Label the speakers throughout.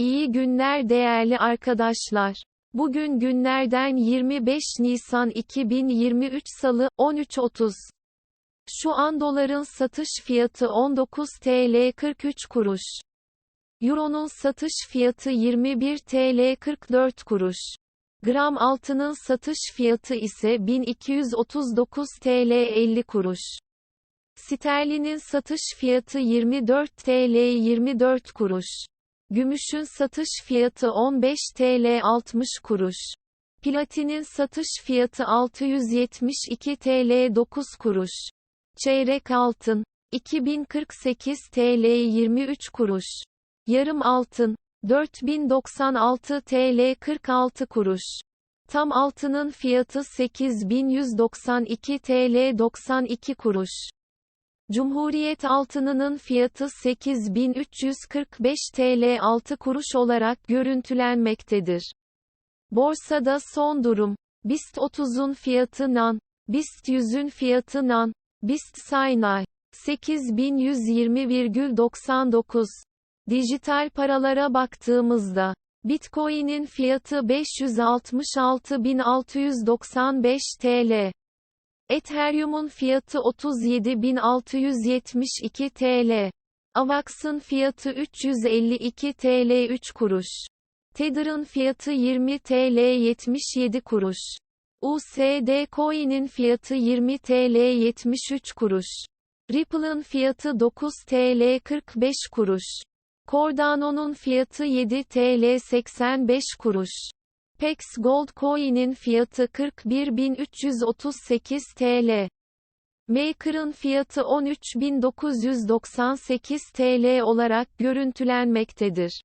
Speaker 1: İyi günler değerli arkadaşlar. Bugün günlerden 25 Nisan 2023 Salı, 13.30. Şu an doların satış fiyatı 19 TL 43 kuruş. Euro'nun satış fiyatı 21 TL 44 kuruş. Gram altının satış fiyatı ise 1239 TL 50 kuruş. Sterlinin satış fiyatı 24 TL 24 kuruş. Gümüşün satış fiyatı 15 TL 60 kuruş. Platinin satış fiyatı 672 TL 9 kuruş. Çeyrek altın 2048 TL 23 kuruş. Yarım altın 4096 TL 46 kuruş. Tam altının fiyatı 8192 TL 92 kuruş. Cumhuriyet altınının fiyatı 8345 TL 6 kuruş olarak görüntülenmektedir. Borsada son durum. BIST 30'un fiyatı NAN, BIST 100'ün fiyatı NAN, BIST Saynay 8120,99. Dijital paralara baktığımızda Bitcoin'in fiyatı 566.695 TL. Ethereum'un fiyatı 37.672 TL. Avax'ın fiyatı 352 TL 3 kuruş. Tether'ın fiyatı 20 TL 77 kuruş. USD Coin'in fiyatı 20 TL 73 kuruş. Ripple'ın fiyatı 9 TL 45 kuruş. Cardano'nun fiyatı 7 TL 85 kuruş. Pex Gold Coin'in fiyatı 41.338 TL. Maker'ın fiyatı 13.998 TL olarak görüntülenmektedir.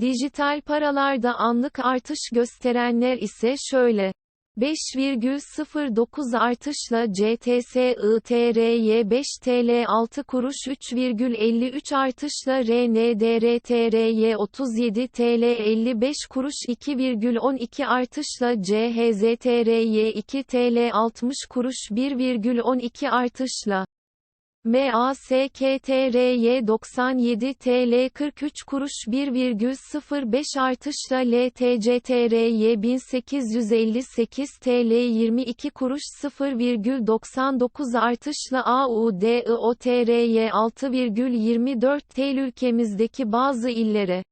Speaker 1: Dijital paralarda anlık artış gösterenler ise şöyle. 5,09 artışla CTS-ITRY 5 TL 6 kuruş 3,53 artışla RNDRTRY 37 TL 55 kuruş 2,12 artışla CHZTRY 2 TL 60 kuruş 1,12 artışla MASKTRY 97 TL 43 kuruş 1,05 artışla LTCTRY 1858 TL 22 kuruş 0,99 artışla AUDIOTRY 6,24 TL ülkemizdeki bazı illere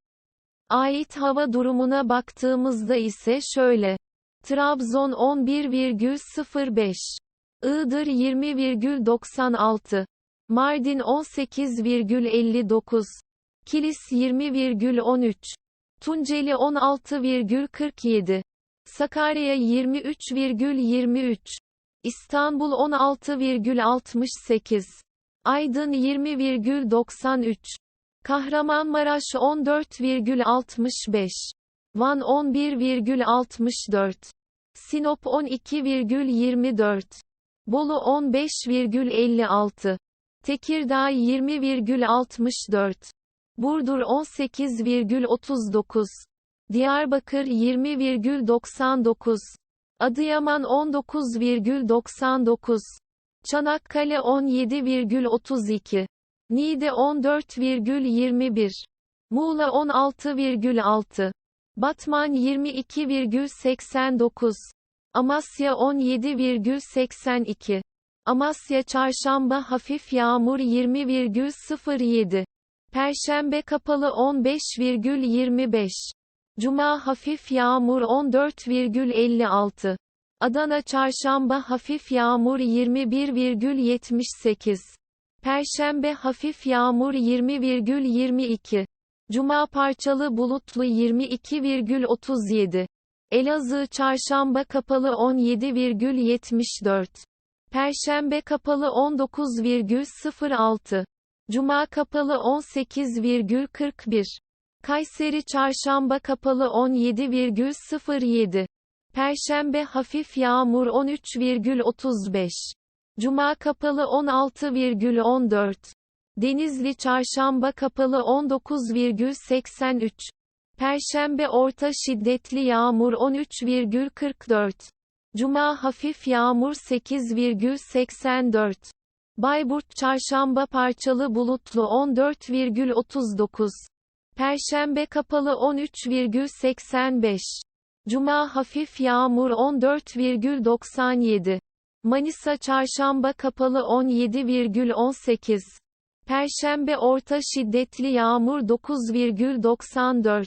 Speaker 1: ait hava durumuna baktığımızda ise şöyle. Trabzon 11,05 Iğdır 20,96 Mardin 18,59. Kilis 20,13. Tunceli 16,47. Sakarya 23,23. İstanbul 16,68. Aydın 20,93. Kahramanmaraş 14,65. Van 11,64. Sinop 12,24. Bolu 15,56. Tekirdağ 20,64. Burdur 18,39. Diyarbakır 20,99. Adıyaman 19,99. Çanakkale 17,32. Niğde 14,21. Muğla 16,6. Batman 22,89. Amasya 17,82. Amasya Çarşamba hafif yağmur 20,07. Perşembe kapalı 15,25. Cuma hafif yağmur 14,56. Adana Çarşamba hafif yağmur 21,78. Perşembe hafif yağmur 20,22. Cuma parçalı bulutlu 22,37. Elazığ Çarşamba kapalı 17,74. Perşembe kapalı 19,06. Cuma kapalı 18,41. Kayseri Çarşamba kapalı 17,07. Perşembe hafif yağmur 13,35. Cuma kapalı 16,14. Denizli Çarşamba kapalı 19,83. Perşembe orta şiddetli yağmur 13,44. Cuma hafif yağmur 8,84. Bayburt Çarşamba parçalı bulutlu 14,39. Perşembe kapalı 13,85. Cuma hafif yağmur 14,97. Manisa çarşamba kapalı 17,18. Perşembe orta şiddetli yağmur 9,94.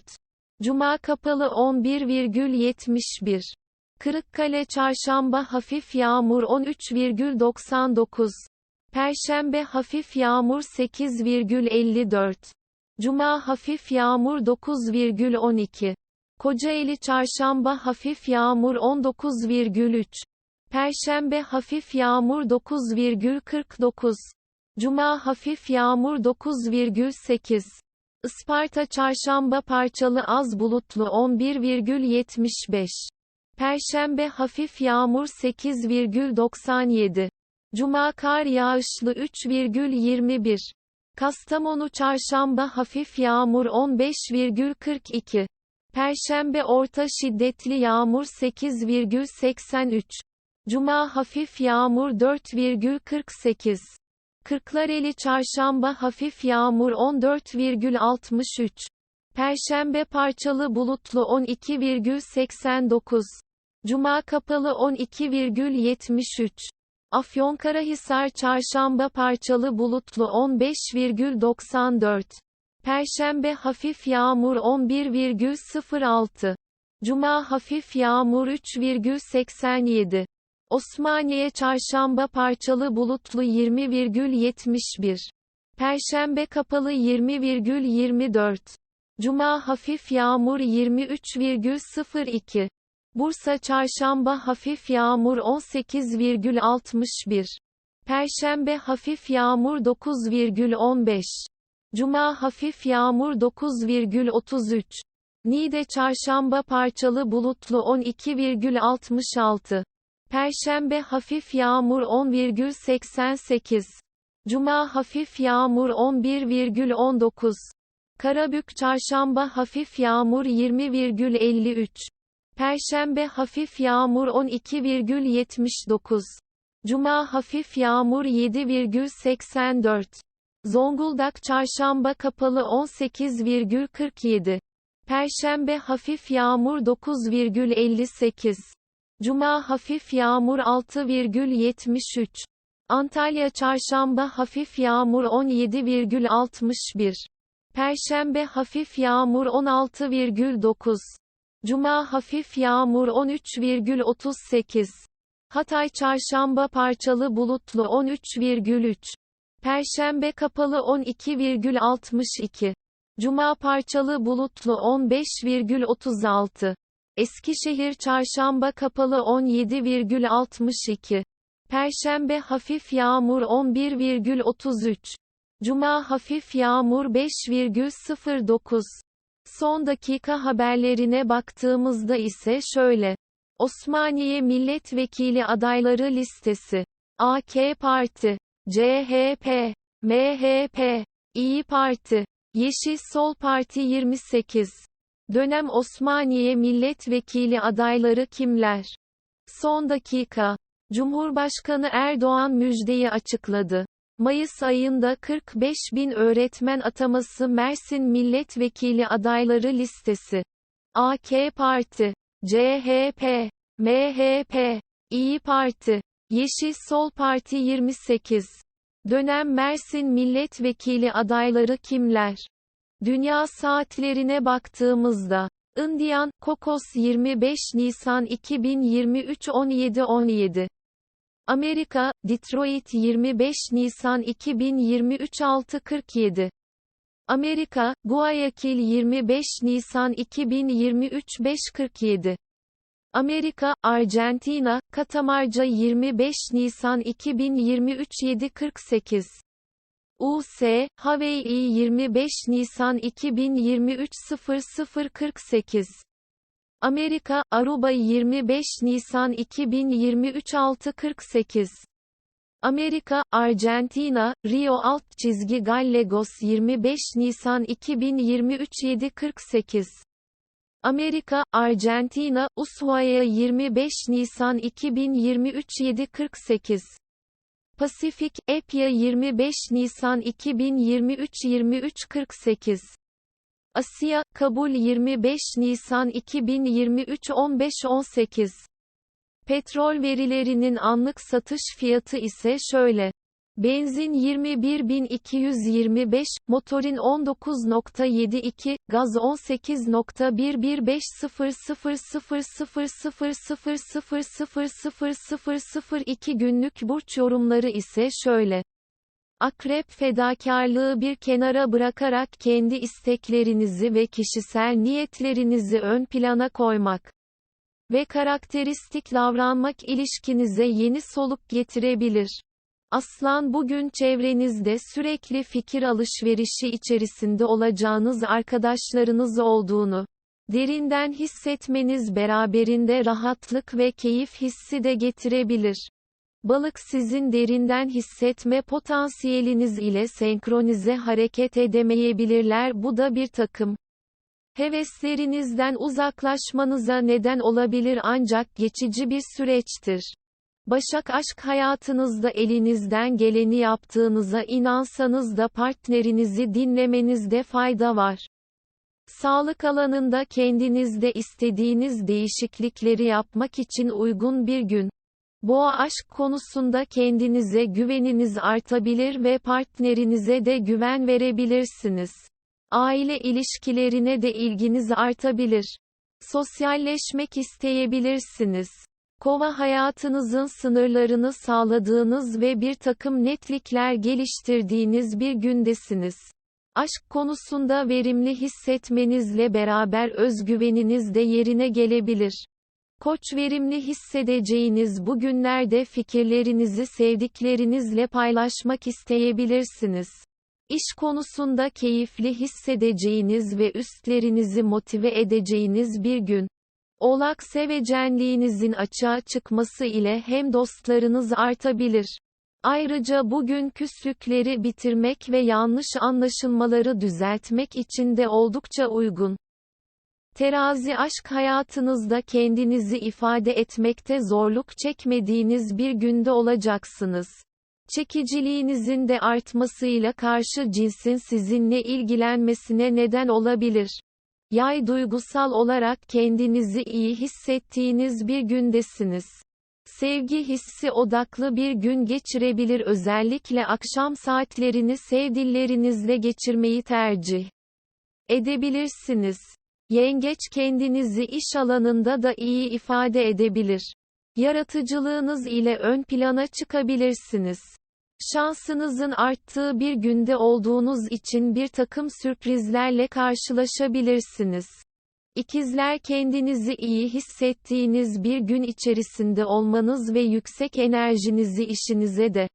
Speaker 1: Cuma kapalı 11,71. Kırıkkale çarşamba hafif yağmur 13,99. Perşembe hafif yağmur 8,54. Cuma hafif yağmur 9,12. Kocaeli çarşamba hafif yağmur 19,3. Perşembe hafif yağmur 9,49. Cuma hafif yağmur 9,8. Isparta çarşamba parçalı az bulutlu 11,75. Perşembe hafif yağmur 8,97. Cuma kar yağışlı 3,21. Kastamonu çarşamba hafif yağmur 15,42. Perşembe orta şiddetli yağmur 8,83. Cuma hafif yağmur 4,48. Kırklareli çarşamba hafif yağmur 14,63. Perşembe parçalı bulutlu 12,89. Cuma kapalı 12,73. Afyonkarahisar çarşamba parçalı bulutlu 15,94. Perşembe hafif yağmur 11,06. Cuma hafif yağmur 3,87. Osmaniye çarşamba parçalı bulutlu 20,71. Perşembe kapalı 20,24. Cuma hafif yağmur 23,02. Bursa çarşamba hafif yağmur 18,61. Perşembe hafif yağmur 9,15. Cuma hafif yağmur 9,33. Niğde çarşamba parçalı bulutlu 12,66. Perşembe hafif yağmur 10,88. Cuma hafif yağmur 11,19. Karabük çarşamba hafif yağmur 20,53. Perşembe hafif yağmur 12,79. Cuma hafif yağmur 7,84. Zonguldak çarşamba kapalı 18,47. Perşembe hafif yağmur 9,58. Cuma hafif yağmur 6,73. Antalya çarşamba hafif yağmur 17,61. Perşembe hafif yağmur 16,9. Cuma hafif yağmur 13,38. Hatay çarşamba parçalı bulutlu 13,3. Perşembe kapalı 12,62. Cuma parçalı bulutlu 15,36. Eskişehir çarşamba kapalı 17,62. Perşembe hafif yağmur 11,33. Cuma hafif yağmur 5,09. Son dakika haberlerine baktığımızda ise şöyle. Osmaniye Milletvekili adayları listesi. AK Parti, CHP, MHP, İyi Parti, Yeşil Sol Parti 28. Dönem Osmaniye Milletvekili adayları kimler? Son dakika. Cumhurbaşkanı Erdoğan müjdeyi açıkladı. Mayıs ayında 45 bin öğretmen ataması Mersin Milletvekili adayları listesi. AK Parti, CHP, MHP, İyi Parti, Yeşil Sol Parti 28. Dönem Mersin Milletvekili adayları kimler? Dünya saatlerine baktığımızda, Indian, Kokos 25 Nisan 2023 17.17 Amerika, Detroit 25 Nisan 2023 6.47 Amerika, Guayaquil 25 Nisan 2023 5.47 Amerika, Arjantina, Katamarca 25 Nisan 2023 7.48 US, Hawaii 25 Nisan 2023 00.48 Amerika, Aruba 25 Nisan 2023 6.48 Amerika, Arjantina, Rio alt çizgi Gallegos 25 Nisan 2023 7.48 Amerika, Arjantina, Ushuaia 25 Nisan 2023 7.48 Pasifik, Epya 25 Nisan 2023 23.48 Asiya, kabul 25 Nisan 2023 15-18. Petrol verilerinin anlık satış fiyatı ise şöyle. Benzin 21.225, motorin 19.72, gaz 18.115000000000002 günlük burç yorumları ise şöyle. Akrep fedakarlığı bir kenara bırakarak kendi isteklerinizi ve kişisel niyetlerinizi ön plana koymak ve karakteristik davranmak ilişkinize yeni soluk getirebilir. Aslan bugün çevrenizde sürekli fikir alışverişi içerisinde olacağınız arkadaşlarınız olduğunu, derinden hissetmeniz beraberinde rahatlık ve keyif hissi de getirebilir. Balık sizin derinden hissetme potansiyeliniz ile senkronize hareket edemeyebilirler bu da bir takım heveslerinizden uzaklaşmanıza neden olabilir ancak geçici bir süreçtir. Başak aşk hayatınızda elinizden geleni yaptığınıza inansanız da partnerinizi dinlemenizde fayda var. Sağlık alanında kendinizde istediğiniz değişiklikleri yapmak için uygun bir gün. Boğa aşk konusunda kendinize güveniniz artabilir ve partnerinize de güven verebilirsiniz. Aile ilişkilerine de ilginiz artabilir. Sosyalleşmek isteyebilirsiniz. Kova hayatınızın sınırlarını sağladığınız ve bir takım netlikler geliştirdiğiniz bir gündesiniz. Aşk konusunda verimli hissetmenizle beraber özgüveniniz de yerine gelebilir. Koç verimli hissedeceğiniz bu günlerde fikirlerinizi sevdiklerinizle paylaşmak isteyebilirsiniz. İş konusunda keyifli hissedeceğiniz ve üstlerinizi motive edeceğiniz bir gün. Oğlak sevecenliğinizin açığa çıkması ile hem dostlarınız artabilir. Ayrıca bugün küslükleri bitirmek ve yanlış anlaşılmaları düzeltmek için de oldukça uygun. Terazi aşk hayatınızda kendinizi ifade etmekte zorluk çekmediğiniz bir günde olacaksınız. Çekiciliğinizin de artmasıyla karşı cinsin sizinle ilgilenmesine neden olabilir. Yay duygusal olarak kendinizi iyi hissettiğiniz bir gündesiniz. Sevgi hissi odaklı bir gün geçirebilir özellikle akşam saatlerini sevdillerinizle geçirmeyi tercih edebilirsiniz. Yengeç kendinizi iş alanında da iyi ifade edebilir. Yaratıcılığınız ile ön plana çıkabilirsiniz. Şansınızın arttığı bir günde olduğunuz için bir takım sürprizlerle karşılaşabilirsiniz. İkizler kendinizi iyi hissettiğiniz bir gün içerisinde olmanız ve yüksek enerjinizi işinize de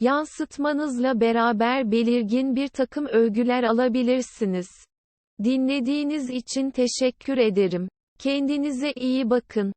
Speaker 1: yansıtmanızla beraber belirgin bir takım övgüler alabilirsiniz. Dinlediğiniz için teşekkür ederim. Kendinize iyi bakın.